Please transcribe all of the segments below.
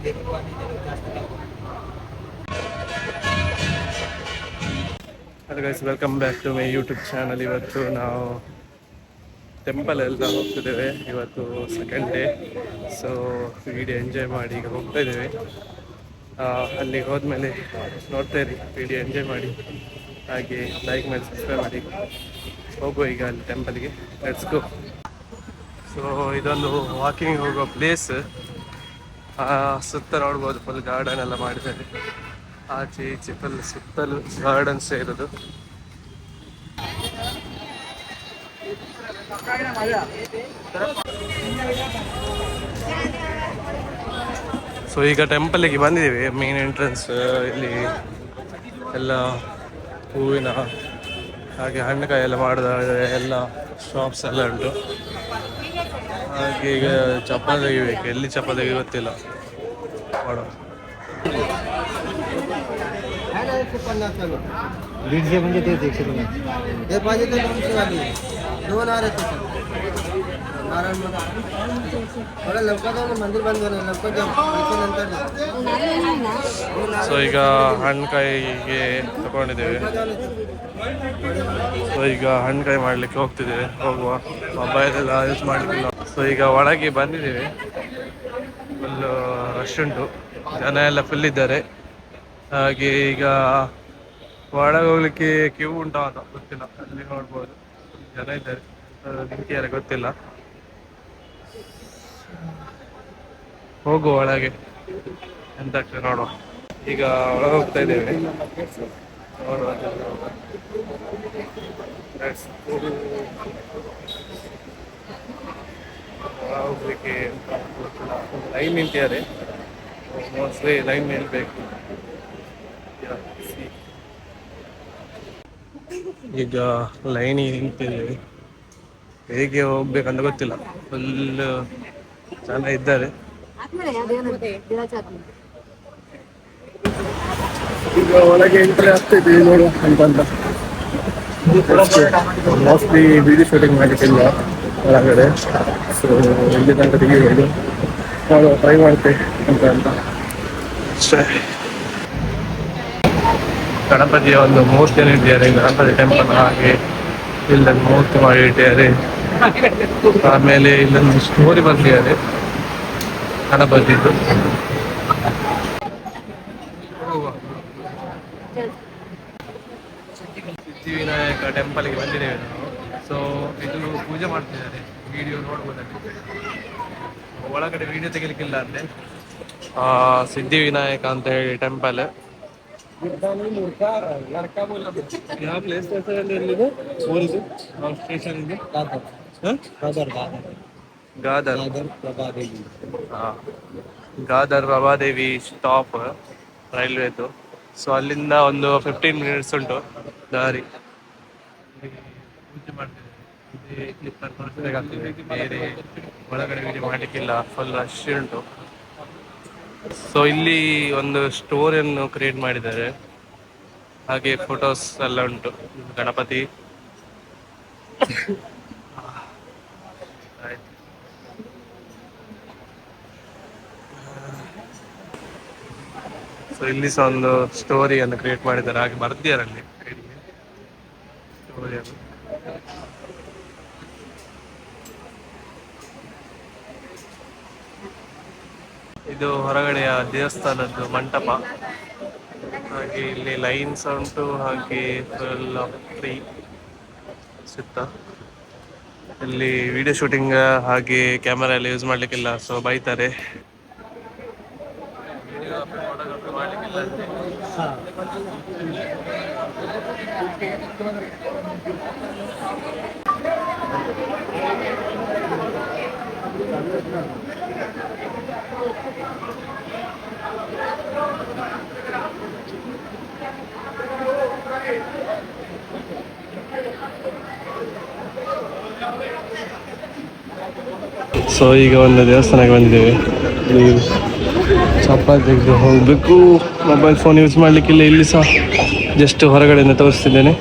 Hello guys welcome back to my YouTube channel ಇವತ್ತು ನಾವು temple ಎಲ್ಲ ಹೋಗ್ತಿದ್ದೇವೆ. ಇವತ್ತು second day so video enjoy ಮಾಡಿ ಈಗ ಹೋಗ್ತಾ ಇದ್ದೇವೆ. ಅಲ್ಲಿಗೆ ಹೋದ್ಮೇಲೆ ನೋಡ್ತಾ ಇರಿ ವಿಡಿಯೋ ಎಂಜಾಯ್ ಮಾಡಿ. ಹಾಗೆ ಲೈಕ್ ಮಾಡಿ ಸಬ್ಸ್ಕ್ರೈಬ್ ಮಾಡಿ. ಹೋಗುವ ಈಗ ಅಲ್ಲಿ ಟೆಂಪಲ್ಗೆ ಲೆಟ್ಸ್ ಗೋ ಸೊ ಇದೊಂದು ವಾಕಿಂಗ್ ಹೋಗೋ ಪ್ಲೇಸ್ ಸುತ್ತ ನೋಡ್ಬೋದು ಫುಲ್ ಗಾರ್ಡನ್ ಎಲ್ಲ ಮಾಡಿದ್ದಾರೆ. ಆಚೆ ಈಚೆ ಫುಲ್ ಸುತ್ತಲೂ ಗಾರ್ಡನ್ಸ್ ಇರೋದು ಸೊ ಈಗ ಟೆಂಪಲ್ಗೆ ಬಂದಿದ್ದೀವಿ ಮೇನ್ ಎಂಟ್ರೆನ್ಸ್ ಇಲ್ಲಿ ಎಲ್ಲ ಹೂವಿನ ಹಾಗೆ ಹಣ್ಣುಕಾಯಿ ಎಲ್ಲ ಮಾಡಿದ ಎಲ್ಲ ಶಾಪ್ಸ್ ಎಲ್ಲ ಉಂಟು. ಹಾಗೆ ಈಗ ಚಪ್ಪಲ್ ತೆಗಿಬೇಕು ಎಲ್ಲಿ ಚಪ್ಪಲ್ ತೆಗಿ ಗೊತ್ತಿಲ್ಲ ನೋಡುವ दीडशे म्हणजे तेच एकशे रुपये हे पाहिजे तर दोनशे वाली दोन हार ಸೊ ಈಗ ಹಣ್ಣುಕಾಯಿಗೆ ತಗೊಂಡಿದ್ದೇವೆ. ಸೊ ಈಗ ಹಣ್ಣುಕಾಯಿ ಮಾಡ್ಲಿಕ್ಕೆ ಹೋಗ್ತಿದ್ದೇವೆ. ಹೋಗುವ. ಮೊಬೈಲೆಲ್ಲ ಯೂಸ್ ಮಾಡಲಿಕ್ಕಿಲ್ಲ. ಸೊ ಈಗ ಒಳಗೆ ಬಂದಿದ್ದೇವೆ. ಫುಲ್ಲು ರಶ್ ಉಂಟು. ಜನ ಎಲ್ಲ ಫುಲ್ ಇದ್ದಾರೆ. ಹಾಗೆ ಈಗ ಒಳಗೆ ಹೋಗ್ಲಿಕ್ಕೆ ಕ್ಯೂ ಉಂಟಾ ಅಂತ ಗೊತ್ತಿಲ್ಲ. ಅಲ್ಲಿ ನೋಡ್ಬೋದು. ಜನ ಇದ್ದಾರೆ. ನಿಂತಿದ್ದಾರೆ ಗೊತ್ತಿಲ್ಲ. ಹೋಗುವ ಒಳಗೆ ಎಂತ ಆಗ್ತದೆ ನೋಡುವ ಈಗ ಒಳಗೆ ಹೋಗ್ತಾ ಇದ್ದೇವೆ ಹೋಗ್ಲಿಕ್ಕೆ ಲೈನ್ ನಿಂತಿದ್ದಾರೆ. ಮೋಸ್ಟ್ಲಿ ಲೈನ್ ನಿಲ್ಬೇಕು. ಈಗ ಲೈನ್ ನಿಂತಿದ್ದೇವೆ ಹೇಗೆ ಹೋಗ್ಬೇಕಂತ ಗೊತ್ತಿಲ್ಲ. ಫುಲ್ ಜನ ಇದ್ದಾರೆ. ಈಗ ಒಳಗೆ ಎಂಟ್ರಿ ಆಗ್ತಿದ್ವಿ ನೋಡು ಅಂತ ಅಂತ ಮೋಸ್ಟ್ಲಿ ವಿಡಿಯೋ ಶೂಟಿಂಗ್ ಮಾಡಲಿಕ್ಕಿಲ್ಲ ಒಳಗಡೆ. ಸೊ ಇಲ್ಲಿ ತನಕ ತೆಗಿಬೋದು ನೋಡುವ ಟ್ರೈ ಮಾಡ್ತೇವೆ ಅಂತ ಅಂತ. ಅಷ್ಟೇ. ಗಣಪತಿಯ ಒಂದು ಮೂರ್ತಿಯನ್ನು ಇಟ್ಟಿದ್ದಾರೆ. ಗಣಪತಿ ಟೆಂಪಲ್ ಹಾಗೆ ಇಲ್ಲದ ಮೂರ್ತಿ ಮಾಡಿ ಇಟ್ಟಿದ್ದಾರೆ. ಆಮೇಲೆ ಇಲ್ಲೊಂದು ಸ್ಟೋರಿ ಬಂದಿದ್ದಾರೆ ಗಣಪತಿದ್ದು ಸಿದ್ಧಿವಿನಾಯಕ ಟೆಂಪಲ್ಗೆ ಬಂದಿದ್ದೇವೆ ನಾವು. ಸೊ ಇದು ಪೂಜೆ ಮಾಡ್ತಿದ್ದಾರೆ. ವಿಡಿಯೋ ನೋಡ್ಬೋದಾಗಿದೆ. ಒಳಗಡೆ ವಿಡಿಯೋ ತೆಗಿಲಿಕ್ಕಿಲ್ಲ ಅಂದ್ರೆ ಆ, ಸಿದ್ಧಿವಿನಾಯಕ ಅಂತ ಹೇಳಿ ಟೆಂಪಲ್ ಯಾವ ಪ್ಲೇಸ್ ಸ್ಟೇಷನ್ ಇದೆ ಗಾದರ್ ಗಾದರ್. ಪ್ರಭಾದೇವಿ. ಗಾದರ್ ಪ್ರಭಾದೇವಿ ಸ್ಟಾಪ್ ರೈಲ್ವೇದು. ಸೊ ಅಲ್ಲಿಂದ ಒಂದು ಫಿಫ್ಟೀನ್ ಮಿನಿಟ್ಸ್ ಉಂಟು ದಾರಿ. ಪೂಜೆ ಮಾಡ್ತಿದ್ದಾರೆ ಬೇರೆ ಒಳಗಡೆ ವಿಡಿಯೋ ಮಾಡಲಿಕ್ಕಿಲ್ಲ. ಫುಲ್ ರಶ್ ಉಂಟು. ಸೊ ಇಲ್ಲಿ ಒಂದು ಸ್ಟೋರಿಯನ್ನು ಕ್ರಿಯೇಟ್ ಮಾಡಿದ್ದಾರೆ. ಹಾಗೆ ಫೋಟೋಸ್ ಎಲ್ಲ ಉಂಟು. ಗಣಪತಿ. ಸೊ ಇಲ್ಲಿ ಸಹ ಒಂದು ಸ್ಟೋರಿಯನ್ನು ಕ್ರಿಯೇಟ್ ಮಾಡಿದ್ದಾರೆ. ಹಾಗೆ ಬರ್ದಿದ್ದಾರೆ ಅಲ್ಲಿ ಸ್ಟೋರಿಯನ್ನು ಇದು ಹೊರಗಡೆಯ ದೇವಸ್ಥಾನದ್ದು ಮಂಟಪ. ಹಾಗೆ ಇಲ್ಲಿ ಲೈನ್ಸ್ ಉಂಟು, ಹಾಗೆ ಫುಲ್ ಫ್ರೀ ಸುತ್ತ. ಇಲ್ಲಿ ವಿಡಿಯೋ ಶೂಟಿಂಗ್ ಹಾಗೆ ಕ್ಯಾಮರಾ ಎಲ್ಲ ಯೂಸ್ ಮಾಡ್ಲಿಕ್ಕಿಲ್ಲ ಸೊ ಬೈತಾರೆ. ಸೊ ಈಗ ಒಂದು ದೇವಸ್ಥಾನಕ್ಕೆ ಬಂದಿದ್ದೇವೆ. ಚಪ್ಪಲ್ ತೆಗೆದು ಹೋಗಬೇಕು. ಮೊಬೈಲ್ ಫೋನ್ ಯೂಸ್ ಮಾಡಲಿಕ್ಕಿಲ್ಲ, ಇಲ್ಲಿ ಸಹ ಜಸ್ಟ್ ಹೊರಗಡೆಯಿಂದ ತೋರಿಸ್ತಿದ್ದೇನೆ.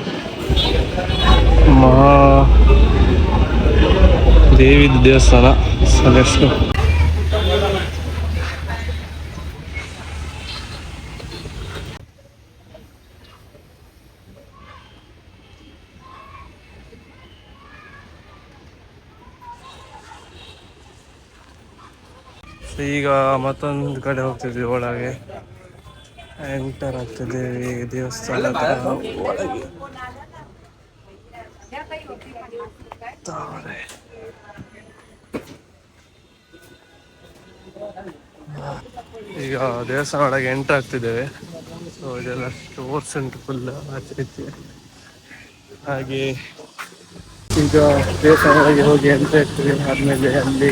ಮಹಾ ದೇವಿದ ದೇವಸ್ಥಾನ. ಸೊ ಈಗ ಮತ್ತೊಂದು ಕಡೆ ಹೋಗ್ತಿದ್ವಿ ಒಳಗೆ. ಎಂಟರ್ ಆಗ್ತಿದ್ದೇವೆ ದೇವಸ್ಥಾನ ಒಳಗೆ. ಈಗ ದೇವಸ್ಥಾನ ಒಳಗೆ ಎಂಟರ್ ಆಗ್ತಿದ್ದೇವೆ. ಸೊ ಇದೆಲ್ಲ ಸ್ಟೋರ್ಸ್ ಉಂಟು ಫುಲ್ ಆಚೆ ಹಾಗೆ ಈಗ ದೇವಸ್ಥಾನ ಒಳಗೆ ಹೋಗಿ ಎಂಟ್ರಿ ಆಗ್ತೀವಿ ಆದ್ಮೇಲೆ ಅಲ್ಲಿ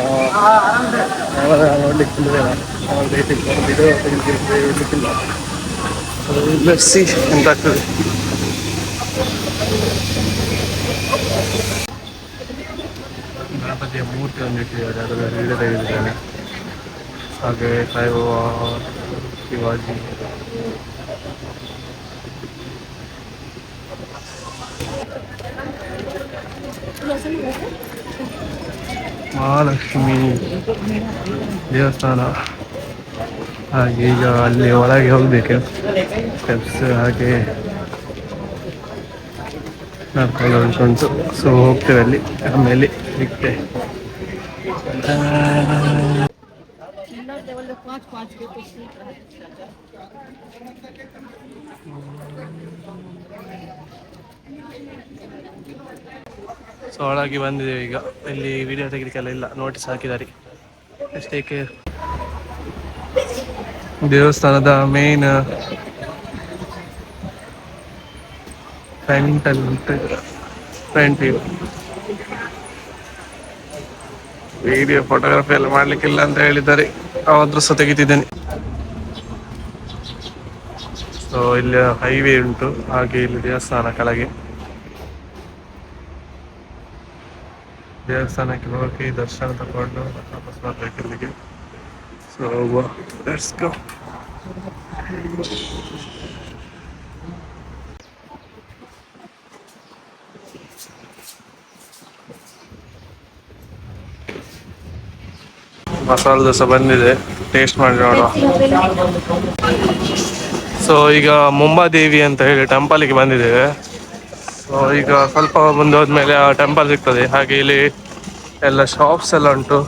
ಆ, ಅವರ ನೋಡ್ಲಿಕ್ಕೆ ಅವ್ರ ಇದು ತೆಗಿಲಿಕ್ಕಿಲ್ಲ ಸಿ ಎಂತ ಆಗ್ತದೆ ಗಣಪತಿಯ ಮೂರ್ತಿ ಒಂದು ಇಟ್ಟಿದ್ದಾರೆ ಅದರ ವಿಡಿಯೋ ತೆಗೆದಿದ್ದಾನೆ. ಹಾಗೆ ಸಾಯಿಬಾಬಾ ಶಿವಾಜಿ. ಮಹಾಲಕ್ಷ್ಮಿ ದೇವಸ್ಥಾನ ಹಾಗೆ ಈಗ ಅಲ್ಲಿ ಒಳಗೆ ಹೋಗ್ಬೇಕು ಸ್ಟೆಪ್ಸ್ ಹಾಗೆ ನಡ್ಕೊಂಡು ಉಂಟು ಸೊ ಹೋಗ್ತೇವೆ ಅಲ್ಲಿ ಆಮೇಲೆ ಸಿಗ್ತೆ ಸೊ ಒಳಗೆ ಬಂದಿದ್ದೇವೆ ಈಗ. ಇಲ್ಲಿ ವಿಡಿಯೋ ತೆಗಿಲಿಕ್ಕೆಲ್ಲ ಇಲ್ಲ. ನೋಟಿಸ್ ಹಾಕಿದ್ದಾರೆ. ಅಷ್ಟೇ ದೇವಸ್ಥಾನದ ಮೇನ್ ಫ್ರಂಟ್ ಅಲ್ಲಿ ಫ್ರಂಟ್ ವ್ಯೂ ವಿಡಿಯೋ ಫೋಟೋಗ್ರಫಿ ಎಲ್ಲ ಮಾಡ್ಲಿಕ್ಕಿಲ್ಲ ಅಂತ ಹೇಳಿದ್ದಾರೆ. ಆದ್ರೂ ಸಹ ತೆಗಿತಿದ್ದೇನೆ. ಸೊ ಇಲ್ಲಿ ಹೈವೇ ಉಂಟು. ಹಾಗೆ ಇಲ್ಲಿ ದೇವಸ್ಥಾನ ಕೆಳಗೆ. ದೇವಸ್ಥಾನಕ್ಕೆ ಹೋಗಿ ದರ್ಶನ ತಗೊಂಡು ವಾಪಸ್ ಬರ್ಬೇಕು ಇಲ್ಲಿಗೆ. So let's go masala dosa ಬಂದಿದೆ. ಟೇಸ್ಟ್ ಮಾಡಿ ನೋಡುವ. ಸೊ ಈಗ ಮುಂಬಾದೇವಿ ಅಂತ ಹೇಳಿ ಟೆಂಪಲ್ಗೆ ಬಂದಿದ್ದೇವೆ. ಸೊ ಈಗ ಸ್ವಲ್ಪ ಮುಂದೆ ಹೋದ್ಮೇಲೆ ಆ ಟೆಂಪಲ್ ಸಿಗ್ತದೆ. ಹಾಗೆ ಇಲ್ಲಿ ಎಲ್ಲ ಶಾಪ್ಸ್ ಎಲ್ಲ ಉಂಟು.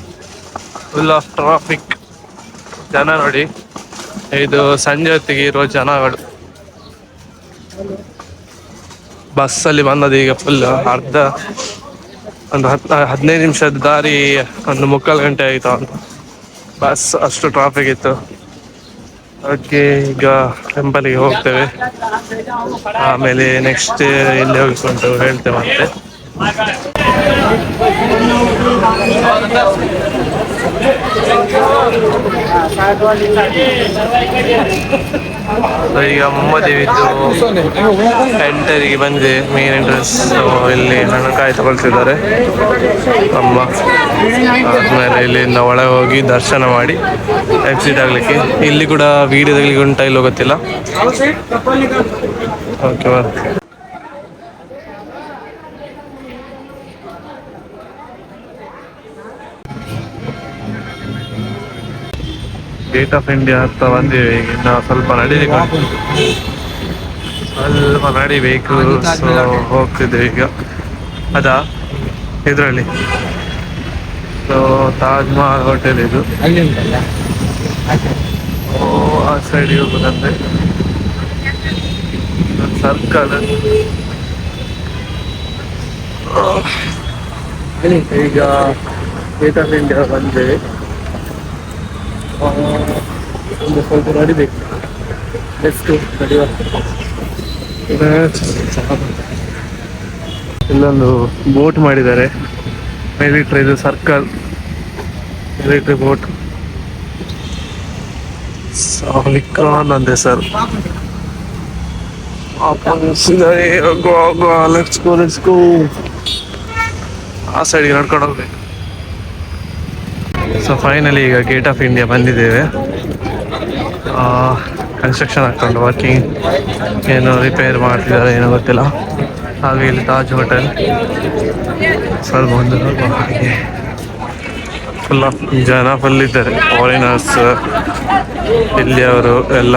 ಫುಲ್ ಆಫ್ ಟ್ರಾಫಿಕ್ ಜನ ನೋಡಿ. ಇದು ಸಂಜೆ ಹೊತ್ತಿಗೆ ಇರೋ ಜನಗಳು ಬಸ್ಸಲ್ಲಿ ಬಂದದ್ದು ಈಗ ಫುಲ್ ಅರ್ಧ, ಒಂದು ಹತ್ತು ಹದಿನೈದು ನಿಮಿಷದ ದಾರಿ, ಒಂದು ಮುಕ್ಕಾಲು ಗಂಟೆ ಆಯಿತು ಅಂತ. ಬಸ್ ಅಷ್ಟು ಟ್ರಾಫಿಕ್ ಇತ್ತು. ಅದಕ್ಕೆ ಈಗ ಟೆಂಪಲ್ಗೆ ಹೋಗ್ತೇವೆ. ಆಮೇಲೆ ನೆಕ್ಸ್ಟ್ ಎಲ್ಲಿ ಹೋಗಿಕೊಂಡು ಹೇಳ್ತೇವೆ ಮತ್ತೆ. ಈಗ ಮೊಮ್ಮದೇವಿದ್ದು ಎಂಟರಿಗೆ ಬಂದಿದೆ ಮೇನ್ ಎಂಟ್ರೆನ್ಸ್ ಇಲ್ಲಿ ಇಲ್ಲಿ ಕಾಯಿ ತಗೊಳ್ತಿದ್ದಾರೆ. ಅಮ್ಮ ಆದ್ಮೇಲೆ ಇಲ್ಲಿಂದ ಒಳಗೆ ಹೋಗಿ ದರ್ಶನ ಮಾಡಿ. ಎಕ್ಸಿಟ್ ಆಗಲಿಕ್ಕೆ. ಇಲ್ಲಿ ಕೂಡ ವೀಡಿಯೋ ಉಂಟಾ, ಇಲ್ಲೋ ಗೊತ್ತಿಲ್ಲ. ಓಕೆ ಗೇಟ್ ಆಫ್ ಇಂಡಿಯಾ ಹತ್ರ ಬಂದಿವೆ. ಇನ್ನು ಸ್ವಲ್ಪ ನಡೀಲಿಕ್ಕೆ ಸ್ವಲ್ಪ. ನಡಿಬೇಕು. ಸೊ ಹೋಗ್ತಿದ್ದೇವೆ ಈಗ. ಅದಾ? ಇದರಲ್ಲಿ. ಸೊ ತಾಜ್ ಮಹಲ್ ಹೋಟೆಲ್ ಇದು. ಓ, ಆ ಸೈಡ್ ಹೋಗುದಂತೆ ಸರ್ಕಲ್. ಈಗ ಗೇಟ್ ಆಫ್ ಇಂಡಿಯಾ ಬಂದೆ ಒಂದು ಸ್ವಲ್ಪ ನಡಿಬೇಕು. ಎಷ್ಟು ನಡೆಯುವ ಇಲ್ಲೊಂದು ಬೋಟ್ ಮಾಡಿದ್ದಾರೆ. ಮಿಲಿಟ್ರಿ ಇದು ಸರ್ಕಲ್ ಮಿಲಿಟ್ರಿ ಬೋಟ್ ಸಾಲಿಕಾನ್ ಅಂದೆ sir let's go let's go ಆ ಸೈಡ್ಗೆ ನಡ್ಕೊಂಡು ಹೋಗ್ಬೇಕು ಸೊ ಫೈನಲಿ ಈಗ ಗೇಟ್ ಆಫ್ ಇಂಡಿಯಾ ಬಂದಿದ್ದೇವೆ ಕನ್ಸ್ಟ್ರಕ್ಷನ್ ಆಗ್ತುಂಟು ವರ್ಕಿಂಗ್ ಏನು ರಿಪೇರ್ ಮಾಡ್ತಿದ್ದಾರೆ ಏನೋ ಗೊತ್ತಿಲ್ಲ ಹಾಗೆ ಇಲ್ಲಿ ತಾಜ್ ಹೋಟೆಲ್ ಸ್ವಲ್ಪ ಒಂದು ಹಾಗೆ ಫುಲ್ ಆಫ್ ಜನ ಫುಲ್ ಇದ್ದಾರೆ. ಫಾರಿನರ್ಸ್ ಇಲ್ಲಿಯವರು ಎಲ್ಲ.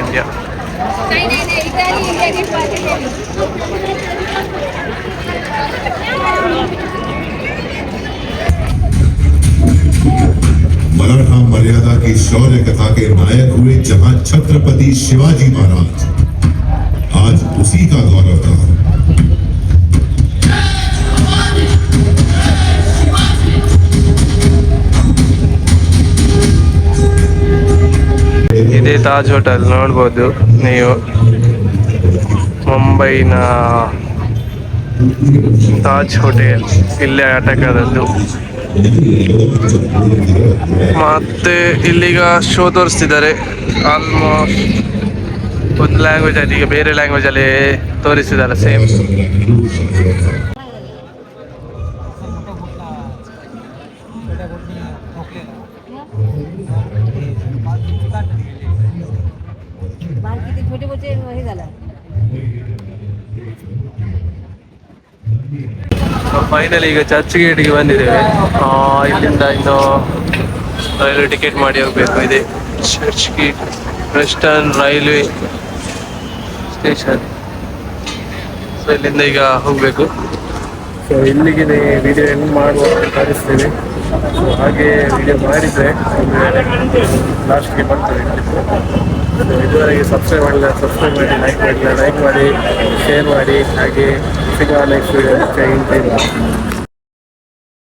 ಇಂಡಿಯಾ मराठा मर्यादा की शौर्य कथा के नायक हुए जहां छत्रपति शिवाजी महाराज आज उसी का गौरव था ಇದೇ ತಾಜ್ ಹೋಟೆಲ್ ನೋಡ್ಬೋದು ನೀವು ಮುಂಬೈನ ತಾಜ್ ಹೋಟೆಲ್ ಇಲ್ಲೇ ಅಟ್ಯಾಕ್ ಆದದ್ದು ಮತ್ತೆ ಇಲ್ಲಿಗ ಶೋ ತೋರಿಸ್ತಿದ್ದಾರೆ ಆಲ್ಮೋಸ್ಟ್ ಒಂದು ಲ್ಯಾಂಗ್ವೇಜ್ ಅಲ್ಲಿ ಈಗ ಬೇರೆ ಲ್ಯಾಂಗ್ವೇಜ್ ಅಲ್ಲಿ ತೋರಿಸಿದ್ದಾರೆ ಸೇಮ್ बाल किती छोटे छोटे हे झालं ಫೈನಲಿ ಈಗ ಚರ್ಚ್ ಗೇಟ್ಗೆ ಬಂದಿದ್ದೇವೆ ಇಲ್ಲಿಂದ ಇನ್ನು ರೈಲ್ವೆ ಟಿಕೆಟ್ ಮಾಡಿ ಹೋಗ್ಬೇಕು. ಇದೆ Churchgate western railway station. So ಇಲ್ಲಿಂದ ಈಗ ಹೋಗಬೇಕು. ಸೊ ಇಲ್ಲಿಗೆ ವಿಡಿಯೋ ಹೆಂಗ್ ಮಾಡುವ ಕಳಿಸ್ತೇವೆ ಸೊ ಹಾಗೆ ವಿಡಿಯೋ ಮಾಡಿದರೆ ಲಾಸ್ಟ್ಗೆ ಬರ್ತದೆ ಇದುವರೆಗೆ ಸಬ್ಸ್ಕ್ರೈಬ್ ಮಾಡಿಲ್ಲ ಸಬ್ಸ್ಕ್ರೈಬ್ ಮಾಡಿ ಲೈಕ್ ಮಾಡಿಲ್ಲ ಲೈಕ್ ಮಾಡಿ ಶೇರ್ ಮಾಡಿ, ಹಾಗೆ Mexico, like Sweden, change in